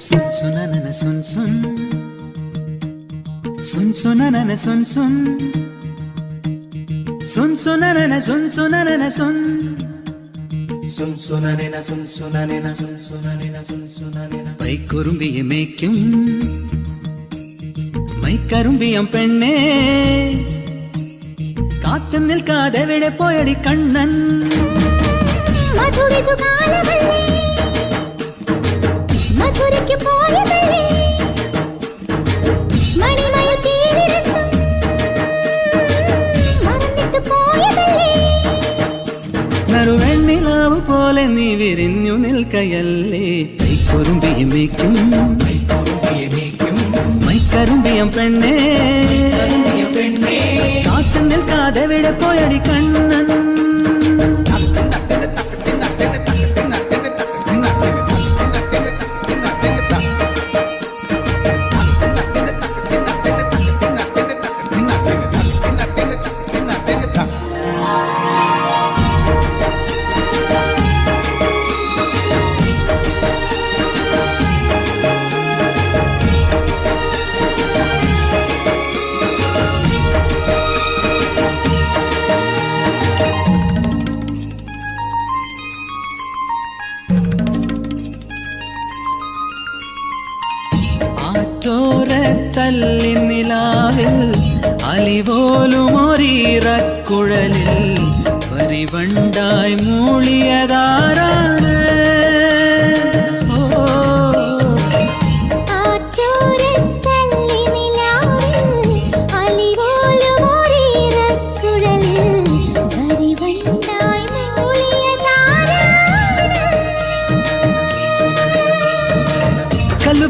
सुन सुन नन सुन सुन सुन सुन नन सुन सुन सुन सुन नन सुन सुन नन सुन சுன் சுனனென சுன் சுனனென சுன் சுனனென சுன் சுனனென மைக்குரும்பிய மேய்க்கும் மைக்கரும்பியம் பெண்ணே காத்து நிற்காத விட போயடி கண்ணன் மதுரிது காலவல்லே പോലെ നീ വിരിഞ്ഞു നിൽക്കയല്ലേ? പൈക്കുറുമ്പിയെ മേയ്ക്കും. മൈക്കറുമ്പിയം പെണ്ണേ. കാത്തു നിൽക്കാതെ വിടെ പോയടി കണ്ണൻ? ആറ്റോരത്തല്ലി നിലാവിൽ അലിപോലുമൊരീറക്കുഴലിൽ പരിവണ്ടായി മൂളിയതാരാണ്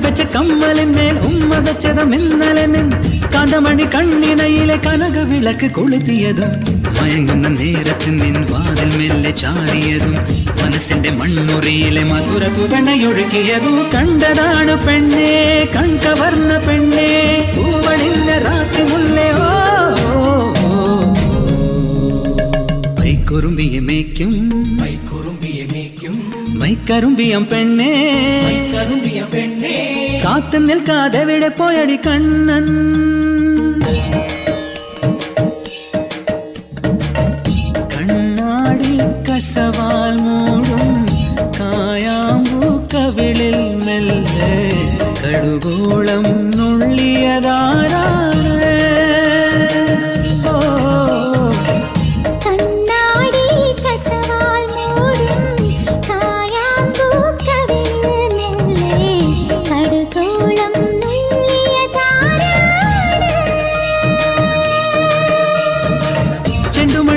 വെച്ച കമ്മലിന്മേൽ ഉമ്മ വെച്ചതും ഇന്നലെ നിൻ കഥമണി കണ്ണിണയിലെ കനക വിളക്ക് കൊളുത്തിയതും മയങ്ങുന്ന നേരത്ത് നിൻ വാതിൽ മെല്ലെ ചാരിയതും മനസ്സിന്റെ മൺമുറിയിലെ മധുര തുവണയൊഴുക്കിയതും കണ്ടതാണ് പെണ്ണേ കൺകവർന്ന പെണ്ണേ പൂവണിന്ന രാത്രി മുല്ലേ ഓ മേക്കും പൈക്കുറുമ്പിയെ കുറുമ്പിയെ മേയ്ക്കും മൈക്കറുമ്പിയം പെണ്ണേ. കറുമ്പിയ പെണ്ണേ. കാത്തു നിൽക്കാതെ വിടെ പോയടി കണ്ണൻ? കണ്ണാടി കസവാൽ മൂടും കായാമ്പൂ കവിളിൽ മെല്ലെ കടുകോളം നുള്ളിയതാരാണ്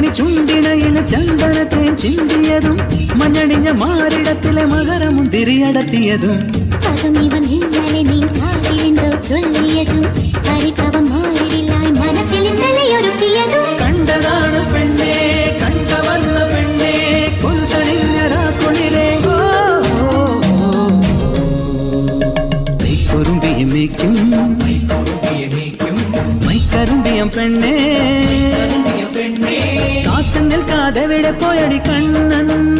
ചെണ്ടുമണി ചുണ്ടിണയിൽ ചന്ദനത്തേൻ ചിന്തിയതും മഞ്ഞണിഞ്ഞ മാറിടത്തിലെ മകരമുന്തിരിയടത്തിയതും പകമിവൻ ഇന്നലെ നീ കാതിലെന്തോ ചൊല്ലിയതും പരിഭവം മാറിടില്ലായി മനസ്സിൽ ഇന്നലെ ഒരുക്കിയതും കണ്ടതാണ് പെണ്ണേ കണ്ടവന്ന പെണ്ണേ പുൽസണിഞ്ഞ രാക്കുളിരേ ഓ, ഓ, ഓ. കൈക്കുറുമ്പിയെ മേയ്ക്കും കുറുമ്പിയെ മേയ്ക്കും മൈക്കറുമ്പിയം പെണ്ണേ அதை விட போயடி கண்ணன்.